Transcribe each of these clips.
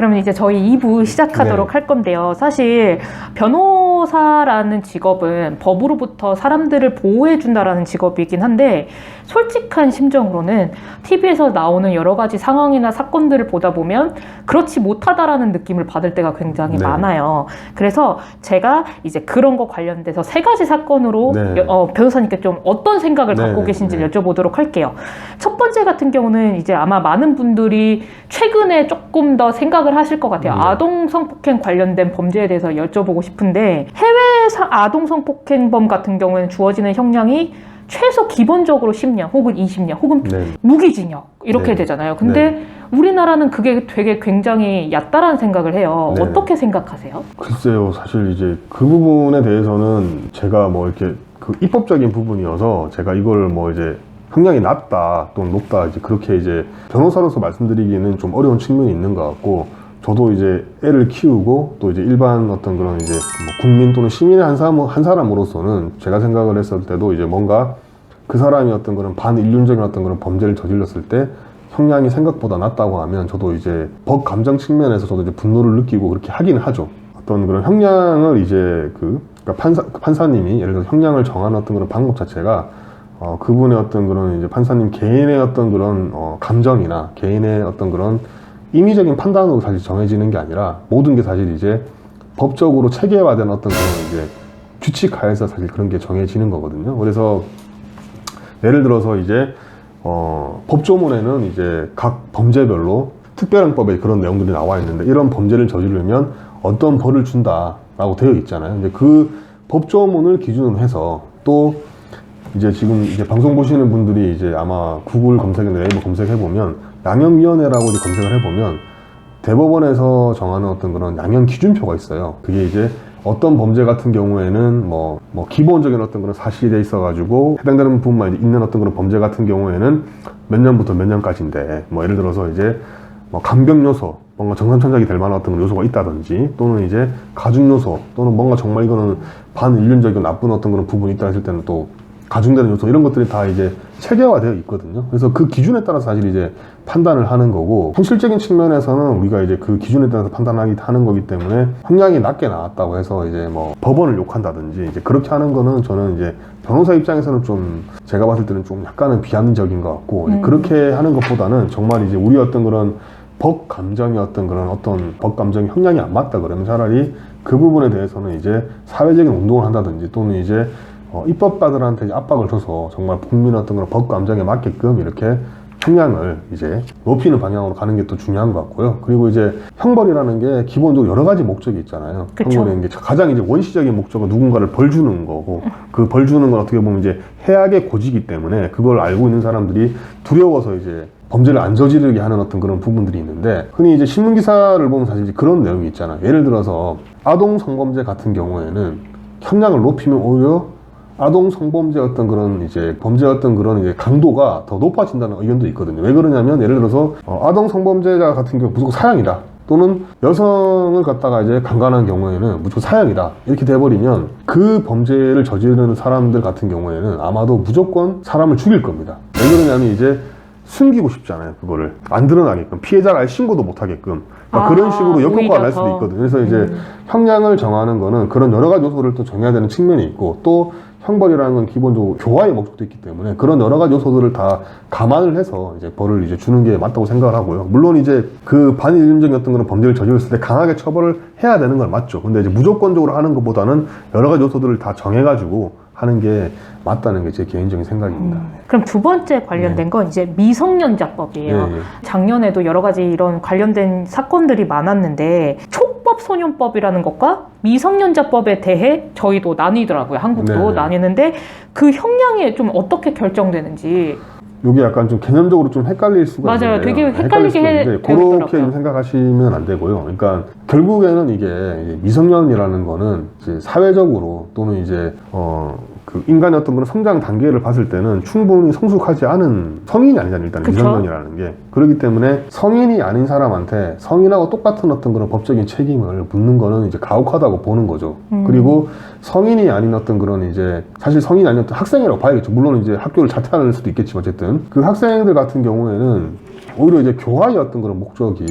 그러면 이제 저희 2부 시작하도록 네. 할 건데요. 사실 변호 사라는 직업은 법으로부터 사람들을 보호해준다라는 직업이긴 한데 솔직한 심정으로는 TV에서 나오는 여러 가지 상황이나 사건들을 보다 보면 그렇지 못하다라는 느낌을 받을 때가 굉장히 네. 많아요. 그래서 제가 이제 그런 거 관련돼서 세 가지 사건으로 네. 여- 어, 변호사님께 좀 어떤 생각을 네, 갖고 네, 계신지를 네. 여쭤보도록 할게요. 첫 번째 같은 경우는 이제 아마 많은 분들이 최근에 조금 더 생각을 하실 것 같아요. 네. 아동 성폭행 관련된 범죄에 대해서 여쭤보고 싶은데 해외 사- 아동 성폭행범 같은 경우에는 주어지는 형량이 최소 기본적으로 10년 혹은 20년 혹은 네. 무기징역 이렇게 네. 되잖아요. 근데 우리나라는 그게 되게 굉장히 얕다라는 생각을 해요. 네. 어떻게 생각하세요? 글쎄요, 사실 이제 그 부분에 대해서는 제가 뭐 이렇게 그 입법적인 부분이어서 제가 이걸 뭐 이제 형량이 낮다 또는 높다 이제 그렇게 이제 변호사로서 말씀드리기는 좀 어려운 측면이 있는 것 같고 저도 이제 애를 키우고 또 이제 일반 어떤 그런 이제 뭐 국민 또는 시민의 한 사람 한 사람으로서는 제가 생각을 했을 때도 이제 뭔가 그 사람이 어떤 그런 반인륜적인 어떤 그런 범죄를 저질렀을 때 형량이 생각보다 낮다고 하면 저도 이제 법 감정 측면에서 저도 이제 분노를 느끼고 그렇게 하기는 하죠. 어떤 그런 형량을 이제 그 그러니까 판사 판사님이 예를 들어 서 형량을 정하는 어떤 그런 방법 자체가 어 그분의 어떤 그런 이제 판사님 개인의 어떤 그런 어 감정이나 개인의 어떤 그런 임의적인 판단으로 사실 정해지는 게 아니라 모든 게 사실 이제 법적으로 체계화된 어떤 그런 이제 규칙 하에서 사실 그런 게 정해지는 거거든요. 그래서 예를 들어서 이제 어, 법조문에는 이제 각 범죄별로 특별형법에 그런 내용들이 나와 있는데 이런 범죄를 저지르면 어떤 벌을 준다라고 되어 있잖아요. 이제 그 법조문을 기준으로 해서 또 이제 지금 이제 방송 보시는 분들이 이제 아마 구글 검색이나 네이버 검색해 보면 양형위원회라고 검색을 해 보면 대법원에서 정하는 어떤 그런 양형 기준표가 있어요. 그게 이제 어떤 범죄 같은 경우에는 뭐, 뭐 기본적인 어떤 그런 사실이 돼 있어 가지고 해당되는 부분만 있는 어떤 그런 범죄 같은 경우에는 몇 년부터 몇 년까지인데 뭐 예를 들어서 이제 뭐 감경 요소 뭔가 정상천작이 될 만한 어떤 요소가 있다든지 또는 이제 가중 요소 또는 뭔가 정말 이거는 반인륜적이고 나쁜 어떤 그런 부분이 있다 했을 때는 또 가중되는 요소 이런 것들이 다 이제 체계화되어 있거든요. 그래서 그 기준에 따라서 사실 이제 판단을 하는 거고 현실적인 측면에서는 우리가 이제 그 기준에 따라서 판단하기 하는 거기 때문에 형량이 낮게 나왔다고 해서 이제 뭐 법원을 욕한다든지 이제 그렇게 하는 거는 저는 이제 변호사 입장에서는 좀 제가 봤을 때는 좀 약간은 비합리적인 것 같고 음. 그렇게 하는 것보다는 정말 이제 우리 어떤 그런 법 감정이 어떤 그런 어떤 법 감정 형량이 안 맞다 그러면 차라리 그 부분에 대해서는 이제 사회적인 운동을 한다든지 또는 이제 어, 입법가들한테 이제 압박을 줘서 정말 국민 어떤 그런 법 감정에 맞게끔 이렇게 형량을 이제 높이는 방향으로 가는 게 또 중요한 것 같고요. 그리고 이제 형벌이라는 게 기본적으로 여러 가지 목적이 있잖아요. 형벌이라는 게 가장 이제 원시적인 목적은 누군가를 벌 주는 거고 그 벌 주는 건 어떻게 보면 이제 해악의 고지이기 때문에 그걸 알고 있는 사람들이 두려워서 이제 범죄를 안 저지르게 하는 어떤 그런 부분들이 있는데 흔히 이제 신문 기사를 보면 사실 이제 그런 내용이 있잖아요. 예를 들어서 아동 성범죄 같은 경우에는 형량을 높이면 오히려 아동 성범죄 어떤 그런 이제 범죄 어떤 그런 이제 강도가 더 높아진다는 의견도 있거든요. 왜 그러냐면 예를 들어서 어, 아동 성범죄자 같은 경우 무조건 사형이다. 또는 여성을 갖다가 이제 강간한 경우에는 무조건 사형이다. 이렇게 돼버리면 그 범죄를 저지르는 사람들 같은 경우에는 아마도 무조건 사람을 죽일 겁니다. 왜 그러냐면 이제 숨기고 싶잖아요. 그거를 안 드러나게끔 피해자가 아예 신고도 못 하게끔 아, 그런 식으로 역효과가 날 수도 더. 있거든요. 그래서 이제 음. 형량을 정하는 거는 그런 여러 가지 요소를 또 정해야 되는 측면이 있고 또 형벌이라는 건 기본적으로 교화의 목적도 있기 때문에 그런 여러 가지 요소들을 다 감안을 해서 이제 벌을 이제 주는 게 맞다고 생각을 하고요. 물론 이제 그 어떤 그런 범죄를 저질렀을 때 강하게 처벌을 해야 되는 건 맞죠. 근데 이제 무조건적으로 하는 것보다는 여러 가지 요소들을 다 정해가지고 하는 게 맞다는 게 제 개인적인 생각입니다. 음. 그럼 두 번째 관련된 건 이제 미성년자법이에요. 예, 예. 작년에도 여러 가지 이런 관련된 사건들이 많았는데 촉법 소년법이라는 것과 미성년자법에 대해 저희도 나뉘더라고요. 한국도 네. 나뉘는데 그 형량이 좀 어떻게 결정되는지 이게 약간 좀 개념적으로 좀 헷갈릴 수가 맞아요. 있는데요. 되게 헷갈리게 헷갈릴 수가 해- 있는데 되어 그렇게 생각하시면 안 되고요. 그러니까 결국에는 이게 미성년이라는 거는 이제 사회적으로 또는 이제 어 그 인간의 어떤 그런 성장 단계를 봤을 때는 충분히 성숙하지 않은 성인이 아니잖아요. 일단 그쵸. 미성년이라는 게 그렇기 때문에 성인이 아닌 사람한테 성인하고 똑같은 어떤 그런 법적인 책임을 묻는 거는 이제 가혹하다고 보는 거죠. 음. 그리고 성인이 아닌 어떤 그런 이제 사실 성인이 아닌 어떤 학생이라고 봐야겠죠. 물론 이제 학교를 자퇴하는 수도 있겠지만 어쨌든 그 학생들 같은 경우에는 오히려 이제 교화의 어떤 그런 목적이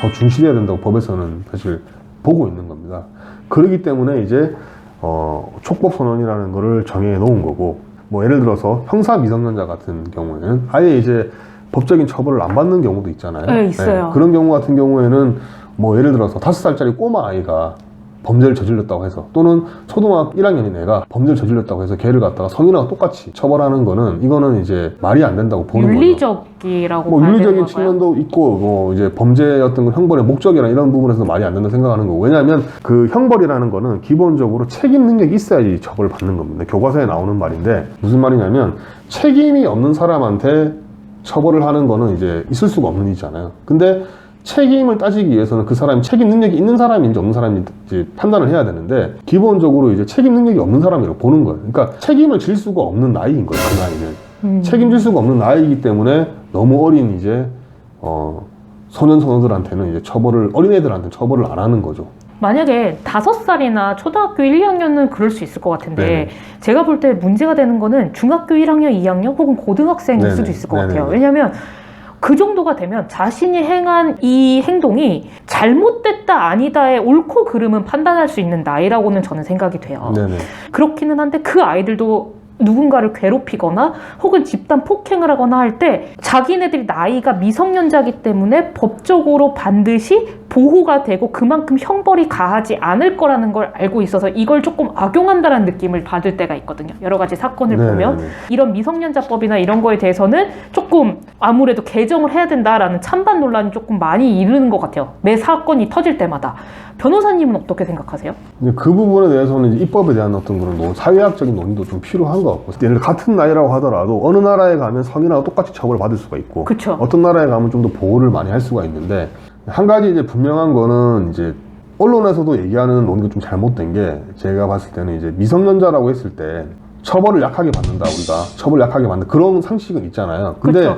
더 중시돼야 된다고 법에서는 사실 보고 있는 겁니다. 그렇기 때문에 이제 어, 촉법 선언이라는 거를 정해 놓은 거고 뭐 예를 들어서 형사 미성년자 같은 경우에는 아예 이제 법적인 처벌을 안 받는 경우도 있잖아요. 네, 있어요. 그런 경우 같은 경우에는 뭐 예를 들어서 다섯 살짜리 꼬마 아이가 범죄를 저질렀다고 해서 또는 초등학교 1학년인 애가 범죄를 저질렀다고 해서 걔를 갖다가 성인하고 똑같이 처벌하는 거는 이거는 이제 말이 안 된다고 보는 거죠. 윤리적이라고 뭐 봐야 되는 윤리적인? 측면도 있고 뭐 이제 범죄의 어떤 그 형벌의 목적이나 이런 부분에서 말이 안 된다 생각하는 거고 왜냐하면 그 형벌이라는 거는 기본적으로 책임 능력이 있어야지 처벌을 받는 겁니다 교과서에 나오는 말인데 무슨 말이냐면 책임이 없는 사람한테 처벌을 하는 거는 이제 있을 수가 없는 일이잖아요 근데 책임을 따지기 위해서는 그 사람이 책임 능력이 있는 사람인지 없는 사람인지 판단을 해야 되는데 기본적으로 이제 책임 능력이 없는 사람이라고 보는 거예요 그러니까 책임을 질 수가 없는 나이인 거예요 그 나이는 음. 책임질 수가 없는 나이이기 때문에 너무 어린 이제 어 소년 소녀들한테는 이제 처벌을 어린애들한테 처벌을 안 하는 거죠. 만약에 다섯 살이나 초등학교 1, 2학년은 그럴 수 있을 것 같은데 네네. 제가 볼 때 문제가 되는 거는 중학교 1학년, 2학년 혹은 고등학생일 네네. 수도 있을 것 네네네. 같아요. 왜냐하면 그 정도가 되면 자신이 행한 이 행동이 잘못됐다 아니다의 옳고 그름은 판단할 수 있는 나이라고는 저는 생각이 돼요. 네네. 그렇기는 한데 그 아이들도 누군가를 괴롭히거나 혹은 집단 폭행을 하거나 할 때 자기네들이 나이가 미성년자이기 때문에 법적으로 반드시 보호가 되고 그만큼 형벌이 가하지 않을 거라는 걸 알고 있어서 이걸 조금 악용한다는 느낌을 받을 때가 있거든요. 여러 가지 사건을 네네네. 보면 이런 미성년자법이나 이런 거에 대해서는 조금 아무래도 개정을 해야 된다라는 찬반 논란이 조금 많이 이르는 것 같아요. 매 사건이 터질 때마다. 변호사님은 어떻게 생각하세요? 이제 그 부분에 대해서는 이제 입법에 대한 어떤 그런 논- 사회학적인 논의도 좀 필요한 것 같고 예를 들어 같은 나이라고 하더라도 어느 나라에 가면 성인하고 똑같이 처벌을 받을 수가 있고 그쵸. 어떤 나라에 가면 좀 더 보호를 많이 할 수가 있는데 한 가지 이제 분명한 거는 이제 언론에서도 얘기하는 논의가 좀 잘못된 게 제가 봤을 때는 이제 미성년자라고 했을 때 처벌을 약하게 받는다 우리가 처벌 약하게 받는 그런 상식은 있잖아요. 근데 그쵸.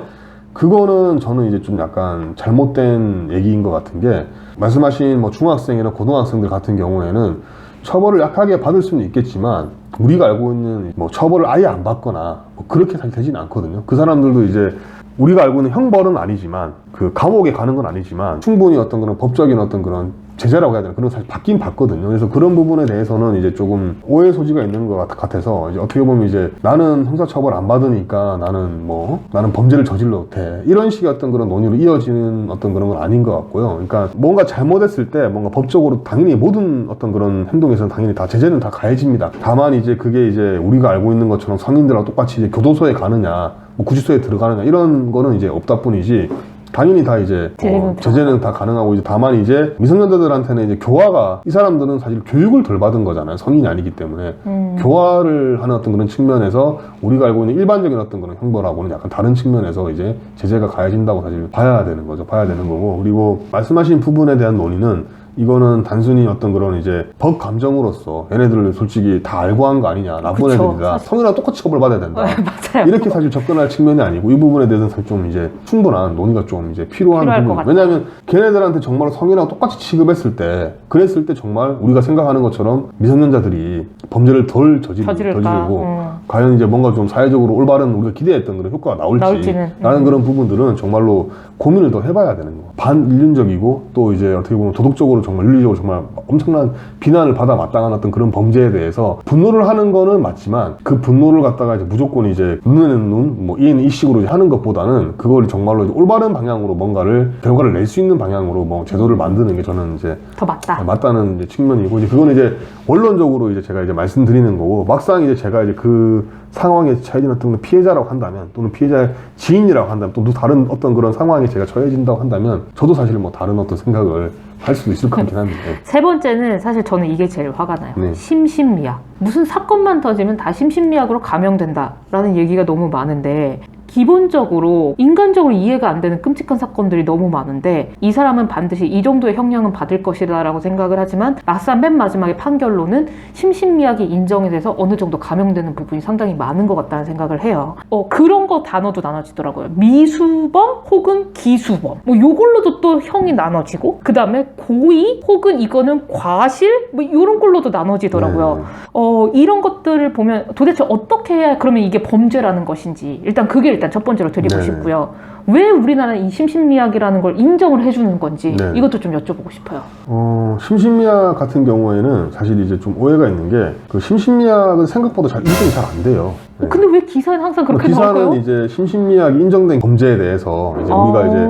그거는 저는 이제 좀 약간 잘못된 얘기인 것 같은 게 말씀하신 뭐 중학생이나 고등학생들 같은 경우에는 처벌을 약하게 받을 수는 있겠지만 우리가 알고 있는 뭐 처벌을 아예 안 받거나 뭐 그렇게 사실 되지는 않거든요. 그 사람들도 이제 우리가 알고 있는 형벌은 아니지만 그 감옥에 가는 건 아니지만 충분히 어떤 그런 법적인 어떤 그런 제재라고 해야 되나 그런 거 사실 받긴 받거든요. 그래서 그런 부분에 대해서는 이제 조금 오해 소지가 있는 것 같- 같아서 이제 어떻게 보면 이제 나는 형사처벌 안 받으니까 나는 뭐 나는 범죄를 저질러도 돼 이런 식의 어떤 그런 논의로 이어지는 어떤 그런 건 아닌 것 같고요. 그러니까 뭔가 잘못했을 때 뭔가 법적으로 당연히 모든 어떤 그런 행동에서는 당연히 다 제재는 다 가해집니다. 다만 이제 그게 이제 우리가 알고 있는 것처럼 성인들하고 똑같이 이제 교도소에 가느냐 뭐 구치소에 들어가느냐 이런 거는 이제 없다 뿐이지 당연히 다 이제 제재는 어, 다. 제재는 다 가능하고 이제 다만 이제 미성년자들한테는 이제 교화가 이 사람들은 사실 교육을 덜 받은 거잖아요 성인이 아니기 때문에 음. 교화를 하는 어떤 그런 측면에서 우리가 알고 있는 일반적인 어떤 그런 형벌하고는 약간 다른 측면에서 이제 제재가 가해진다고 사실 봐야 되는 거죠 봐야 되는 거고 그리고 말씀하신 부분에 대한 논의는 이거는 단순히 어떤 그런 이제 법 감정으로서 얘네들을 솔직히 다 알고 한 거 아니냐 나쁜 그쵸, 애들이다 사실. 성인하고 똑같이 처벌 받아야 된다 맞아요. 이렇게 사실 접근할 측면이 아니고 이 부분에 대해서는 사실 좀 이제 충분한 논의가 좀 이제 필요한 부분. 왜냐하면 걔네들한테 정말 성인하고 똑같이 취급했을 때, 그랬을 때 정말 우리가 생각하는 것처럼 미성년자들이 범죄를 덜 저지를까? 저지르고 음. 과연 이제 뭔가 좀 사회적으로 올바른 우리가 기대했던 그런 효과가 나올지 나올지는. 라는 음. 그런 부분들은 정말로 고민을 더 해봐야 되는 거. 반인륜적이고 또 이제 어떻게 보면 도덕적으로 정말 윤리적으로 정말 엄청난 비난을 받아 마땅한 어떤 그런 범죄에 대해서 분노를 하는 거는 맞지만 그 분노를 갖다가 이제 무조건 이제 눈에는 눈, 뭐 이에는 이식으로 하는 것보다는 그걸 정말로 이제 올바른 방향으로 뭔가를 결과를 낼 수 있는 방향으로 뭐 제도를 만드는 게 저는 이제 더 맞다. 맞다는 이제 측면이고 이제 그거는 이제 원론적으로 이제 제가 이제 말씀드리는 거고 막상 이제 제가 이제 그 상황에 처해진 어떤 그런 피해자라고 한다면 또는 피해자의 지인이라고 한다면 또 다른 어떤 그런 상황에 제가 처해진다고 한다면 저도 사실 뭐 다른 어떤 생각을 할 수도 있을 것 같긴 한데 세 번째는 사실 저는 이게 제일 화가 나요. 네. 심신미약. 무슨 사건만 터지면 다 심신미약으로 감형된다라는 얘기가 너무 많은데 기본적으로 인간적으로 이해가 안 되는 끔찍한 사건들이 너무 많은데 이 사람은 반드시 이 정도의 형량은 받을 것이다 라고 생각을 하지만 막상 맨 마지막에 판결로는 심신미약이 인정이 돼서 어느 정도 감형되는 부분이 상당히 많은 것 같다는 생각을 해요. 어 그런 거 단어도 나눠지더라고요. 미수범 혹은 기수범. 뭐 요걸로도 또 형이 나눠지고 그 다음에 고의 혹은 이거는 과실 뭐 이런 걸로도 나눠지더라고요. 네. 어, 이런 것들을 보면 도대체 어떻게 해야 그러면 이게 범죄라는 것인지 일단 그게 일단 일단 첫 번째로 드리고 네. 싶고요. 왜 우리나라는 이 심신미약이라는 걸 인정을 해주는 건지 네. 이것도 좀 여쭤보고 싶어요. 어, 심신미약 같은 경우에는 사실 이제 좀 오해가 있는 게 그 심신미약은 생각보다 잘 인정이 잘 안 돼요. 네. 근데 왜 기사는 항상 그렇게 기사는 나올까요? 이제 심신미약이 인정된 범죄에 대해서 이제 우리가 이제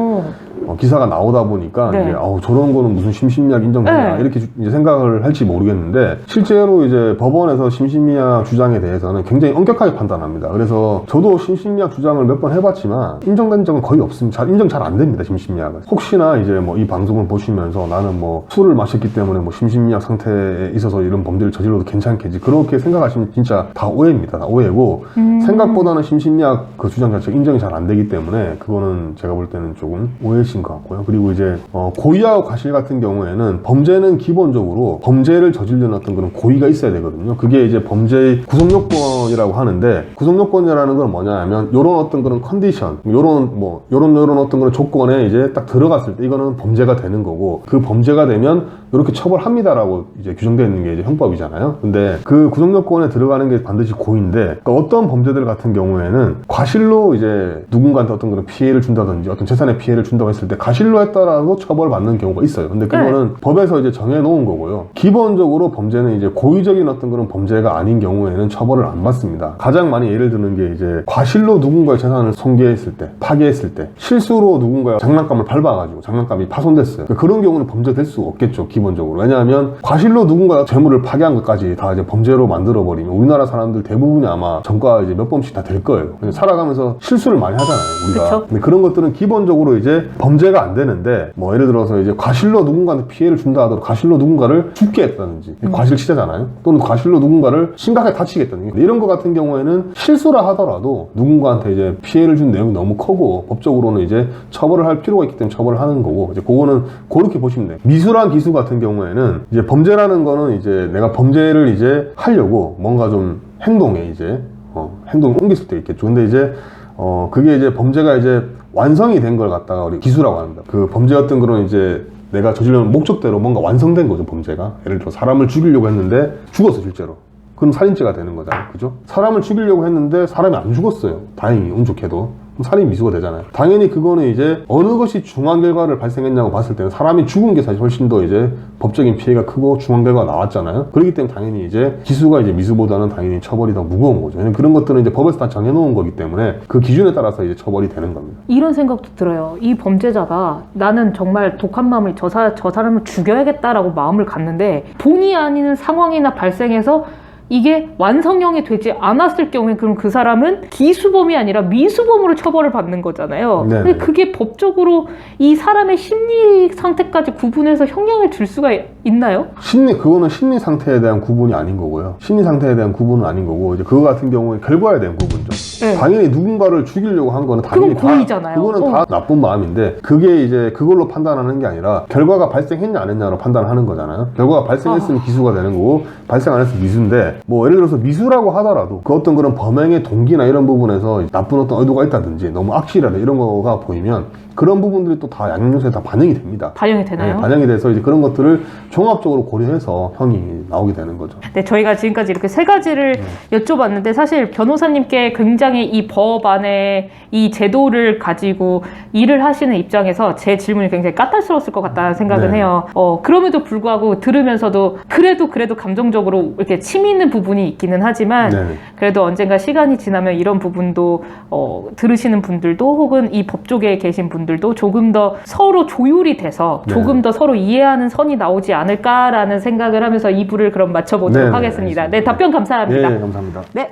어. 어, 기사가 나오다 보니까 네. 이제 아우 저런 거는 무슨 심신미약 인정되냐 네. 이렇게 주- 이제 생각을 할지 모르겠는데 실제로 이제 법원에서 심신미약 주장에 대해서는 굉장히 엄격하게 판단합니다. 그래서 저도 심신미약 주장을 몇 번 해봤지만 인정된 적은 거의 없습니다. 잘 인정 잘 안 됩니다. 심신미약은 혹시나 이제 뭐 이 방송을 보시면서 나는 뭐 술을 마셨기 때문에 뭐 심신미약 상태에 있어서 이런 범죄를 저질러도 괜찮겠지 그렇게 생각하시면 진짜 다 오해입니다. 다 오해고 음. 생각보다는 심신미약 그 주장 자체가 인정이 잘 안 되기 때문에 그거는 제가 볼 때는 조금 오해신 것 같고요. 그리고 이제 어, 고의하고 과실 같은 경우에는 범죄는 기본적으로 범죄를 저지르는 어떤 그런 고의가 있어야 되거든요. 그게 이제 범죄의 구성요건이라고 하는데 구성요건이라는 건 뭐냐면 요런 어떤 그런 컨디션, 요런 뭐 요런 요런 어떤 그런 조건에 이제 딱 들어갔을 때 이거는 범죄가 되는 거고 그 범죄가 되면 이렇게 처벌합니다라고 이제 규정되어 있는 게 이제 형법이잖아요. 근데 그 구성요건에 들어가는 게 반드시 고의인데 그러니까 어떤 범죄들 같은 경우에는 과실로 이제 누군가한테 어떤 그런 피해를 준다든지 어떤 재산에 피해를 준다고 했을 때 과실로 했다라고 처벌받는 경우가 있어요. 근데 그거는 법에서 이제 정해놓은 거고요. 기본적으로 범죄는 이제 고의적인 어떤 그런 범죄가 아닌 경우에는 처벌을 안 받습니다. 가장 많이 예를 드는 게 이제 과실로 누군가의 재산을 손괴했을 때, 파괴했을 때, 실수로 누군가의 장난감을 밟아가지고 장난감이 파손됐어요. 그런 경우는 범죄될 수 없겠죠, 기본적으로. 왜냐하면 과실로 누군가 재물을 파괴한 것까지 다 이제 범죄로 만들어버리면 우리나라 사람들 대부분이 아마 전과 이제 몇 번씩 다 될 거예요. 살아가면서 실수를 많이 하잖아요, 우리가. 그쵸. 근데 그런 것들은 기본적으로 이제 범죄 가 안 되는데 뭐 예를 들어서 이제 과실로 누군가한테 피해를 준다 하더라도 과실로 누군가를 죽게 했다든지. 과실 치자잖아요. 또는 과실로 누군가를 심각하게 다치게 했다든지. 이런 거 같은 경우에는 실수라 하더라도 누군가한테 이제 피해를 준 내용이 너무 크고 법적으로는 이제 처벌을 할 필요가 있기 때문에 처벌을 하는 거고 이제 그거는 그렇게 보시면 돼요. 미수란 기수 같은 경우에는 이제 범죄라는 거는 이제 내가 범죄를 이제 하려고 뭔가 좀 행동에 이제 어, 행동을 옮길 수도 있겠죠. 근데 이제 어, 그게 이제 범죄가 이제 완성이 된 걸 갖다가 우리 기수라고 합니다. 그 범죄 같은 그런 이제 내가 저지르는 목적대로 뭔가 완성된 거죠, 범죄가. 예를 들어 사람을 죽이려고 했는데 죽었어, 실제로. 그럼 살인죄가 되는 거잖아요. 그죠? 사람을 죽이려고 했는데 사람이 안 죽었어요. 다행히, 운 좋게도. 살인 미수가 되잖아요. 당연히 그거는 이제 어느 것이 중한 결과를 발생했냐고 봤을 때는 사람이 죽은 게 사실 훨씬 더 이제 법적인 피해가 크고 중한 결과가 나왔잖아요. 그렇기 때문에 당연히 이제 기수가 이제 미수보다는 당연히 처벌이 더 무거운 거죠. 그런 것들은 이제 법에서 다 정해놓은 거기 때문에 그 기준에 따라서 이제 처벌이 되는 겁니다. 이런 생각도 들어요. 이 범죄자가 나는 정말 독한 마음을 저, 사, 저 사람을 죽여야겠다라고 마음을 갖는데 본의 아닌 상황이나 발생해서 이게 완성형이 되지 않았을 경우에 그럼 그 사람은 기수범이 아니라 미수범으로 처벌을 받는 거잖아요. 네네. 근데 그게 법적으로 이 사람의 심리 상태까지 구분해서 형량을 줄 수가 있나요? 심리 그거는 심리 상태에 대한 구분이 아닌 거고요. 심리 상태에 대한 구분은 아닌 거고 이제 그거 같은 경우에 결과에 대한 구분이죠. 네. 당연히 누군가를 죽이려고 한 거는 당연히 그건 고의잖아요. 다, 그거는 어. 다 나쁜 마음인데 그게 이제 그걸로 판단하는 게 아니라 결과가 발생했냐 안 했냐로 판단하는 거잖아요. 결과가 발생했으면 기수가 되는 거고 발생 안 했으면 미수인데 뭐 예를 들어서 미수라고 하더라도 그 어떤 그런 범행의 동기나 이런 부분에서 나쁜 어떤 의도가 있다든지 너무 악취라든지 이런 거가 보이면 그런 부분들이 또 다 양형조사에 다 반영이 됩니다. 반영이 네, 되나요? 반영이 돼서 이제 그런 것들을 종합적으로 고려해서 형이 나오게 되는 거죠. 네, 저희가 지금까지 이렇게 세 가지를 여쭤봤는데 사실 변호사님께 굉장히 이 법 안에 이 제도를 가지고 일을 하시는 입장에서 제 질문이 굉장히 까탈스러웠을 것 같다는 생각은 네. 해요. 어, 그럼에도 불구하고 들으면서도 그래도 그래도 감정적으로 이렇게 침 있는 부분이 있기는 하지만 네. 그래도 언젠가 시간이 지나면 이런 부분도 어, 들으시는 분들도 혹은 이 법 쪽에 계신 분들도 조금 더 서로 조율이 돼서 네. 조금 더 서로 이해하는 선이 나오지 않을까라는 생각을 하면서 2부를 그럼 마쳐보도록 네, 네, 하겠습니다. 네, 답변 감사합니다. 네, 감사합니다. 네.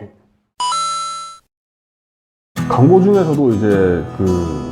광고 중에서도 이제 그